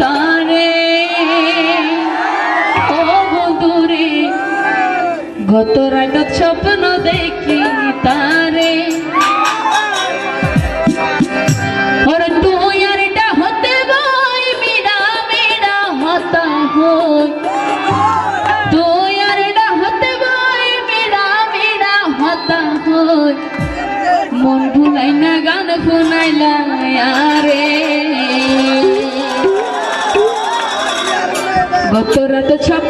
তারে? ও বন্ধুরে গত রাত স্বপ্ন দেখি। গত রাত ছক